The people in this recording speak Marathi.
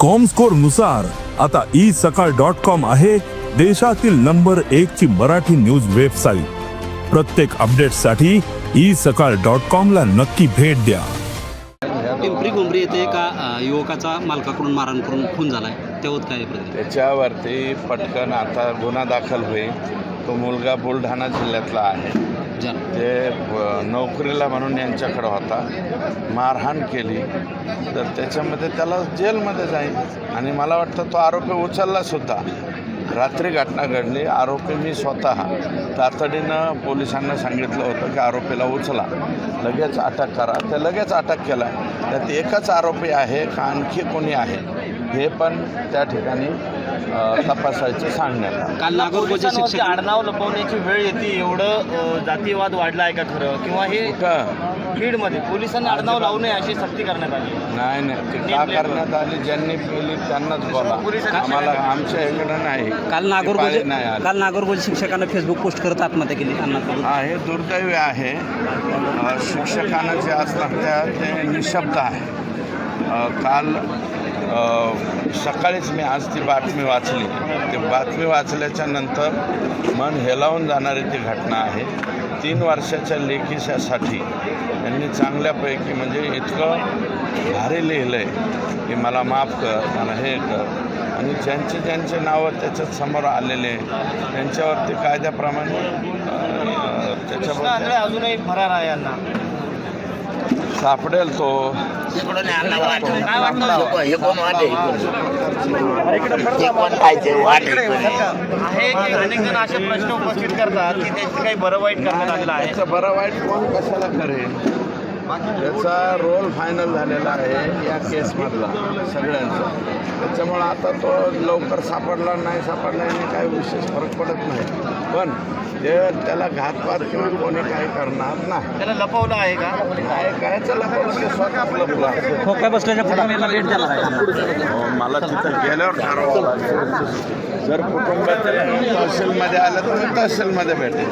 कॉमस्कोरनुसार आता ई सकाळ डॉट कॉम आहे देशातील नंबर एक ची मराठी न्यूज वेबसाईट प्रत्येक अपडेटसाठी ई सकाळ डॉट कॉम ला नक्की भेट द्या. पिंपरी गुंबरी येथे एका युवकाचा मालकाकडून मारहाण करून खून झालाय. तेव्हा काय? त्याच्यावरती पटकन आता गुन्हा दाखल होईल. तो मुलगा बुलढाणा जिल्ह्यातला आहे. ते नोकरीला म्हणून यांच्याकडं होता मारहाण केली तर त्याच्यामध्ये त्याला जेलमध्ये जाईल आणि मला वाटतं तो आरोपी उचललासुद्धा रात्री घटना घडली आरोपी मी स्वतः. तातडीनं पोलिसांना सांगितलं होतं की आरोपीला उचला. लगेच अटक करा. ते लगेच अटक केला. त्यात एकच आरोपी आहे का आणखी कोणी आहे? हे पण त्या ठिकाणी तपासायचं सांगण्यात काल शिक्षक आडनाव लपवण्याची वेळ येते एवढं जातीवाद वाढला आहे का खरं? किंवा हे कुठं? बीडमध्ये पोलिसांना आडनाव लावू नये अशी सक्ती करण्यात आली. नाही नाही का करण्यात आली ज्यांनी केली त्यांनाच बोला. आम्हाला आमच्या इकडं नाही. काल नागोरगोजे पाळी नाही. काल नागोरगोजे शिक्षकानं फेसबुक पोस्ट करत आत्महत्या केली हा हे दुर्दैवी आहे. शिक्षकांना जे आत्महत्या ते निशब्द आहे. काल सकाळीच मी आज ती बातमी वाचली. ती बातमी वाचल्याच्या नंतर मन हेलावून जाणारी ती घटना आहे. तीन वर्षाच्या लेखिशासाठी यांनी चांगल्यापैकी म्हणजे इतकं भारी लिहिलं आहे की मला माफ कर मला हे कर. आणि ज्यांचे ज्यांचे नावं त्याच्यात समोर आलेले त्यांच्यावरती कायद्याप्रमाणे त्याच्यावर त्याच्याबद्दल अजूनही फरार आहे यांना. सापडेल तो. अनेक जण असे प्रश्न उपस्थित करतात की त्याची काही बरं वाईट करण्यात आलेलं आहे? बरं वाईट कोण कशाला करेल? त्याचा रोल फायनल झालेला आहे या केसमधला सगळ्यांचा. त्याच्यामुळं आता तो लवकर सापडला नाही सापडला याने काही विशेष फरक पडत नाही. पण ते त्याला घातपात किंवा कोणी काही करणार नाही. त्याला लपवलं आहे का? काय काय त्याला ते स्वतः लपला खोक्या बसल्याच्या कुटुंबियांना भेट मला तिथं गेल्यावर ठरवावं लागेल. जर कुटुंबात तहसीलमध्ये आलं तर तहसीलमध्ये भेटेल.